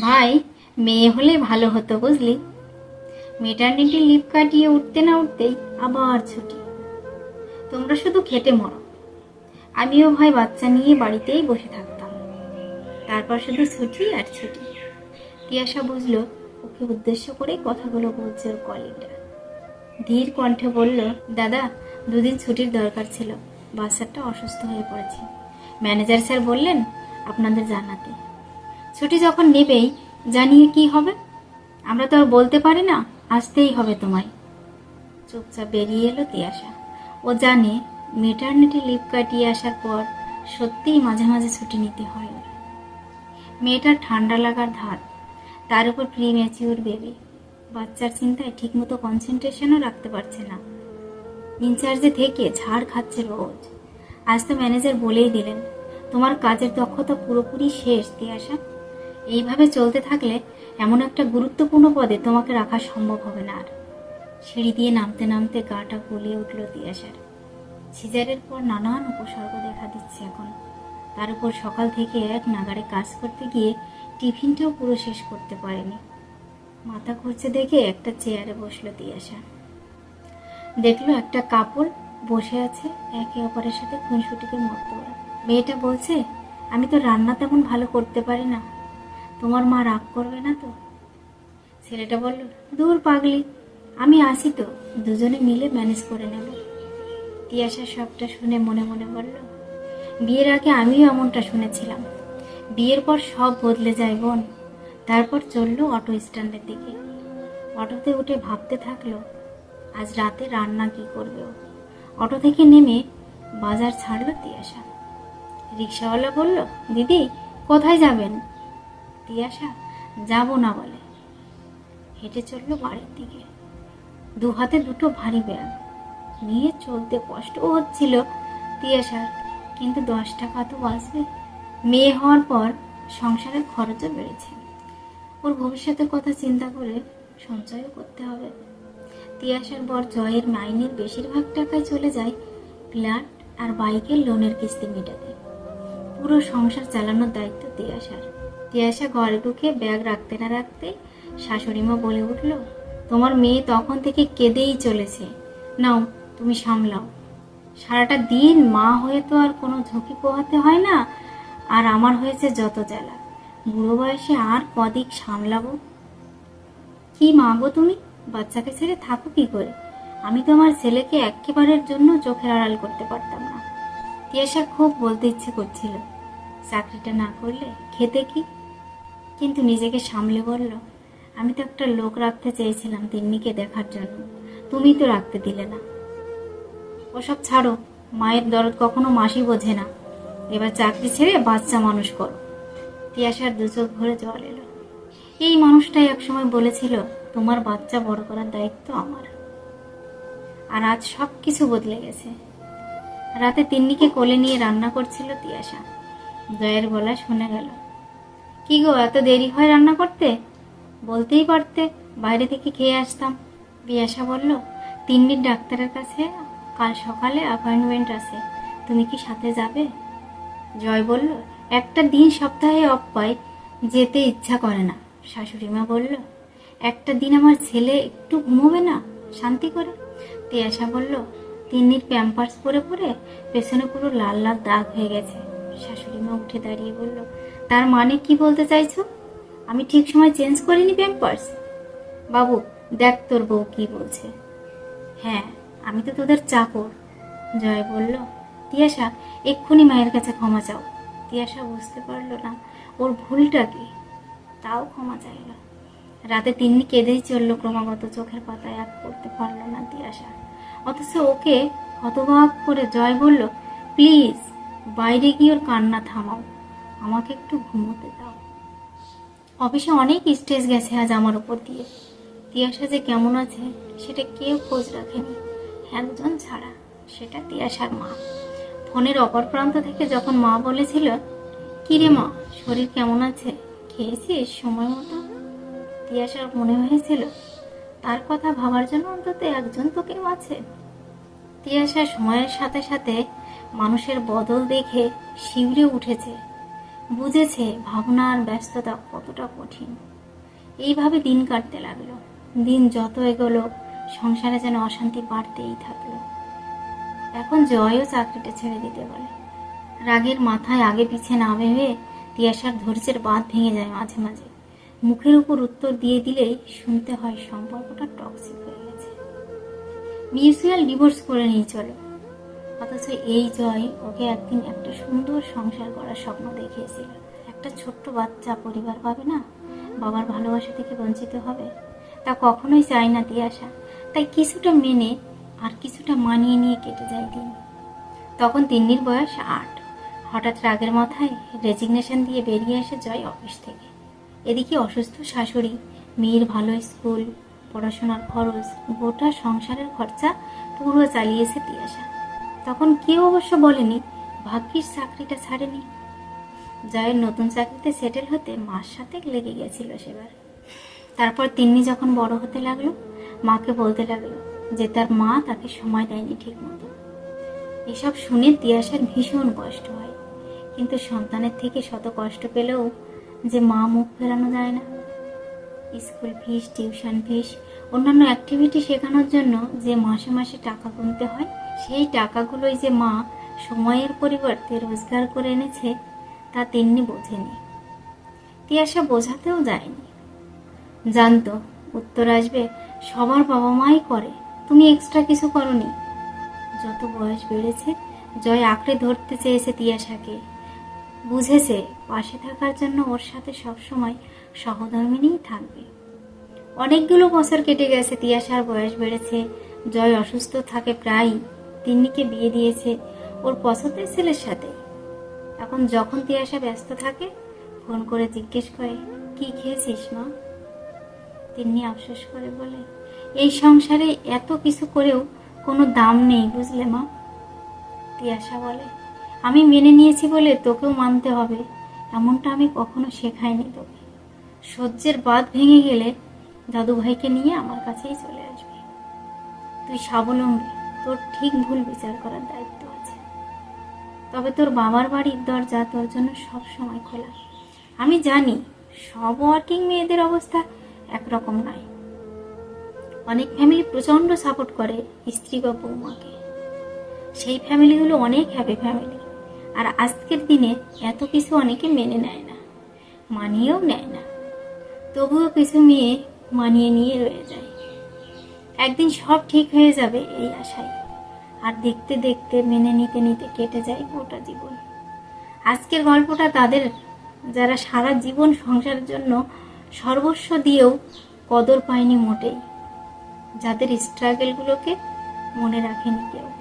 ভাই, মেয়ে হলে ভালো হতো বুঝলি। মেটার্নিটি লিপ কাটিয়ে উঠতে না উঠতেই আবার ছুটি। তোমরা শুধু খেটে মরো। আমিও ভাই বাচ্চা নিয়ে বাড়িতেই বসে থাকতাম। তারপর শুধু ছুটি আর ছুটি। তিয়াশা বুঝলো, ওকে উদ্দেশ্য করে কথাগুলো বলছে ওর কলিগরা ধীর কণ্ঠে বলল, দাদা, দুদিন ছুটির দরকার ছিল। বাচ্চাটা অসুস্থ হয়ে পড়েছে। ম্যানেজার স্যার বললেন, আপনাদের জানাতে। ছুটি যখন নেবেই, জানিয়ে কি হবে? আমরা তো আর বলতে পারি না, আসতেই হবে তোমায়। চুপচাপ বেরিয়ে এলো তিয়াশা। ও জানে মেটার্নিটি লিভ কাটিয়ে আসার পর সত্যিই মাঝে মাঝে ছুটি নিতে হয় ওর। মেয়েটার ঠান্ডা লাগার ধাত তার উপর প্রি ম্যাচিউর বেবি বাচ্চার চিন্তায় ঠিকমতো কনসেন্ট্রেশনও রাখতে পারছে না। ইনচার্জে থেকে ঝাড় খাচ্ছে রোজ। আজ তো ম্যানেজার বলেই দিলেন, তোমার কাজের দক্ষতা পুরোপুরি শেষ, তিয়াশা। এইভাবে চলতে থাকলে এমন একটা গুরুত্বপূর্ণ পদে তোমাকে রাখা সম্ভব হবে না আর। সিঁড়ি দিয়ে নামতে নামতে গাটা গলিয়ে উঠল তিয়াশার সিজারের পর নানান উপসর্গ দেখা দিচ্ছে এখন। তার উপর সকাল থেকে এক নাগারে কাজ করতে গিয়ে টিফিনটাও পুরো শেষ করতে পারেনি। মাথা ঘুরছে দেখে একটা চেয়ারে বসল তিয়াশা দেখল একটা কাপড় বসে আছে একে অপরের সাথে খুনসুটিতে মতো মেয়েটা বলছে, আমি তো রান্না তেমন ভালো করতে পারি না। তোমার মা রাগ করবে না তো? ছেলেটা বলল, দূর পাগলি, আমি আসি তো। দুজনে মিলে ম্যানেজ করে নেব। তিয়াশা সবটা শুনে মনে মনে বলল, বিয়ের আগে আমিও এমনটা শুনেছিলাম। বিয়ের পর সব বদলে যায় বোন। তারপর চলল অটো স্ট্যান্ডের দিকে। অটোতে উঠে ভাবতে থাকল, আজ রাতে রান্না কি করবে অটো থেকে নেমে বাজার ছাড়লো তিয়াশা। রিক্সাওয়ালা বলল, দিদি, কোথায় যাবেন? তিয়াশা যাব না বলে। হেঁটে চলল বাড়ির দিকে। দু হাতে দুটো ভারী ব্যাগ। নিয়ে চলতে কষ্টও হচ্ছিল তিয়াশার কিন্তু দশ টাকা তো বাঁচবে। মেয়ে হওয়ার পর সংসারের খরচও বেড়েছে। ওর ভবিষ্যতের কথা চিন্তা করে সঞ্চয়ও করতে হবে। তিয়াশার বর জয়ের মাইনের বেশিরভাগ টাকায় চলে যায় ফ্ল্যাট আর বাইকের লোনের কিস্তি মেটাতে। পুরো সংসার চালানোর দায়িত্ব তিয়াশার তিয়াশা ঘরে ঢুকে ব্যাগ রাখতে না রাখতে শাশুড়িমা বলে উঠল, তোমার মেয়ে তখন থেকে কেঁদেই চলেছে। নাও, তুমি সামলাও। সারাটা দিন মা হয়ে তো আর কোনো ঝুঁকি পোহাতে হয় না, আর আমার হয়েছে যত জ্বালা। বুড়ো বয়সে আর কদিক সামলাবো? কি মা গো তুমি? বাচ্চাকে ছেড়ে থাকো কি করে? আমি তো আমার ছেলেকে একেবারের জন্য চোখের আড়াল করতে পারতাম না। তিয়াশা খুব বলতে ইচ্ছে করছিল। চাকরিটা না করলে খেতে কি কিন্তু নিজেকে সামলে বলল, আমি তো একটা লোক রাখতে চেয়েছিলাম তিন্নিকে দেখার জন্য। তুমি তো রাখতে দিলে না। ওসব ছাড়ো, মায়ের দরদ কখনো মাসি বোঝে না। এবার চাকরি ছেড়ে বাচ্চা মানুষ করো। তিয়াশার দু চোখ ভরে জল এলো। এই মানুষটাই একসময় বলেছিল, তোমার বাচ্চা বড় করার দায়িত্ব আমার। আর আজ সব কিছু বদলে গেছে। রাতে তিন্নিকে কোলে নিয়ে রান্না করছিল তিয়াশা জয়ের গলা শুনে গেল। কি গো, এত দেরি হয় রান্না করতে? বলতেই পারতে, বাইরে থেকে খেয়ে আসতাম। বিয়াসা বলল, তিন্নির ডাক্তারের কাছে কাল সকালে অ্যাপয়েন্টমেন্ট আছে, তুমি কি সাথে যাবে? জয় বলল, একটা দিন সপ্তাহে অফ যেতে ইচ্ছা করে না। শাশুড়ি মা বলল, একটা দিন আমার ছেলে একটু ঘুমোবে না? শান্তি করে। তিয়াশা বলল, তিন্নির প্যাম্পার্স পরে পরে পেছনে পুরো লাল লাল দাগ হয়ে গেছে। শাশুড়ি মা উঠে দাঁড়িয়ে বলল তার মানে কি বলতে চাইছো? আমি ঠিক সময় চেঞ্জ করিনি প্যাম্পার্স বাবু, দেখ তোর বউ কি বলছে। হ্যাঁ আমি তো তোদের চাকর। জয় বলল, তিয়াশা, এক্ষুনি মায়ের কাছে ক্ষমা চাও। তিয়াশা বুঝতে পারল না, ওর ভুলটা কি? তাও ক্ষমা চাইল। রাতে তিন্নি কেঁদেই চলল, ক্রমাগত চোখের পাতায় এক করতে পারল না তিয়াশা। অথচ ওকে হতবাক করে জয় বলল, প্লিজ, বাইরে গিয়ে ওর কান্না থামাও। আমাকে একটু ঘুমোতে দাও। অফিসে অনেক স্টেজ গেছে আজ আমার উপর দিয়ে। তিয়াশা যে কেমন আছে, সেটা কেউ খোঁজ রাখেনি। একজন ছাড়া, সেটা তিয়াশার মা। ফোনের অপর প্রান্ত থেকে যখন মা বলেছিল কি রে মা, শরীর কেমন আছে? খেয়েছিস সময় মতো? তিয়াশার মনে হয়েছিল, তার কথা ভাবার জন্য অন্তত একজন তো কেউ আছে। তিয়াশা সময়ের সাথে সাথে মানুষের বদল দেখে শিউরে উঠেছে। বুঝেছে ভাবনার ব্যস্ততা কতটা কঠিন। এইভাবে দিন কাটতে লাগল। দিন যত এগোলো, সংসারে যেন অশান্তি বাড়তেই থাকল। এখন জয়ও চাকরিটা ছেড়ে দিতে বলে। রাগের মাথায় আগে পিছে না ভেবে তিয়াসার ধৈর্যের বাঁধ ভেঙে যায় মাঝে মাঝে। মুখের উপর উত্তর দিয়ে দিলেই শুনতে হয় সম্পর্কটা টক্সিক হয়ে গেছে। মিউচুয়াল ডিভোর্স করে নিয়ে চলো। অথচ এই জয় ওকে একদিন একটা সুন্দর সংসার করার স্বপ্ন দেখিয়েছিল। একটা ছোট্ট বাচ্চা পরিবার পাবে না? বাবার ভালোবাসা থেকে বঞ্চিত হবে? তা কখনোই চায় না তিয়াসা তাই কিছুটা মেনে আর কিছুটা মানিয়ে নিয়ে কেটে যায় দিন। তখন তিন্নির বয়স আট। হঠাৎ রাগের মাথায় রেজিগনেশন দিয়ে বেরিয়ে আসে জয় অফিস থেকে। এদিকে অসুস্থ শাশুড়ি, মেয়ের ভালো স্কুল, পড়াশোনার খরচ, গোটা সংসারের খরচা পুরো চালিয়েছে তিয়াসা তখন কেউ অবশ্য বলেনি ভাগ্যিস চাকরিটা ছাড়েনি। জয়ের নতুন চাকরিতে সেটেল হতে মার সাথে লেগে গেছিল সেবার। তারপর তিন্নি যখন বড় হতে লাগল, মাকে বলতে লাগল যে তার মা তাকে সময় দেয়নি ঠিক মতো এসব শুনে তিয়াসার ভীষণ কষ্ট হয়। কিন্তু সন্তানের থেকে শত কষ্ট পেলেও যে মা মুখ ফেরানো যায় না। স্কুল ফিস, টিউশন ফিস অন্যান্য অ্যাক্টিভিটি শেখানোর জন্য যে মাসে মাসে টাকা গুনতে হয়, সেই টাকাগুলোই যে মা সময়ের পরিবর্তে রোজগার করে এনেছে, তা তেমনি বোঝেনি। তিয়াসা বোঝাতেও যায়নি। জানতো, উত্তর আসবে, সবার বাবা মাই করে, তুমি এক্সট্রা কিছু করনি। যত বয়স বেড়েছে, জয় আঁকড়ে ধরতে চেয়েছে তিয়াসাকে বুঝেছে, পাশে থাকার জন্য ওর সাথে সবসময় সহধর্মিনীই থাকবে। অনেকগুলো বছর কেটে গেছে তিয়াসার বয়স বেড়েছে। জয় অসুস্থ থাকে প্রায়ই। তিন্নিকে বিয়ে দিয়েছে ওর পছন্দের ছেলের সাথে। এখন যখন তিয়াসা ব্যস্ত থাকে, ফোন করে জিজ্ঞেস করে, কি খেয়েছিস মা? তিন্নি আফসোস করে বলে, এই সংসারে এত কিছু করেও কোনো দাম নেই, বুঝলে মা? তিয়াসা বলে, আমি মেনে নিয়েছি বলে তোকেও মানতে হবে। এমনটা আমি কখনো শেখাইনি তোকে। সহ্যের বাদ ভেঙে গেলে দাদু ভাইকে নিয়ে আমার কাছেই চলে আসবে। তুই স্বাবলম্বী, তোর ঠিক ভুল বিচার করার দায়িত্ব আছে। তবে তোর বাবার বাড়ির দরজা তোর জন্য সব সময় খোলা। আমি জানি, সব ওয়ার্কিং মেয়েদের অবস্থা একরকম নয়। অনেক ফ্যামিলি প্রচণ্ড সাপোর্ট করে স্ত্রী বা বৌমাকে। সেই ফ্যামিলিগুলো অনেক হ্যাপি ফ্যামিলি আর আজকের দিনে এত কিছু অনেকে মেনে নেয় না, মানিয়েও নেয় না। তবুও কিছু মেয়ে মানিয়ে নিয়ে রয়ে যায়। একদিন সব ঠিক হয়ে যাবে এই আশায়। আর দেখতে দেখতে, মেনে নিতে নিতে কেটে যায় গোটা জীবন। আজকের গল্পটা তাদের যারা সারা জীবন সংসারের জন্য সর্বস্ব দিয়েও কদর পায়নি মোটেই। যাদের স্ট্রাগলগুলোকে মনে রাখেনি কেউ।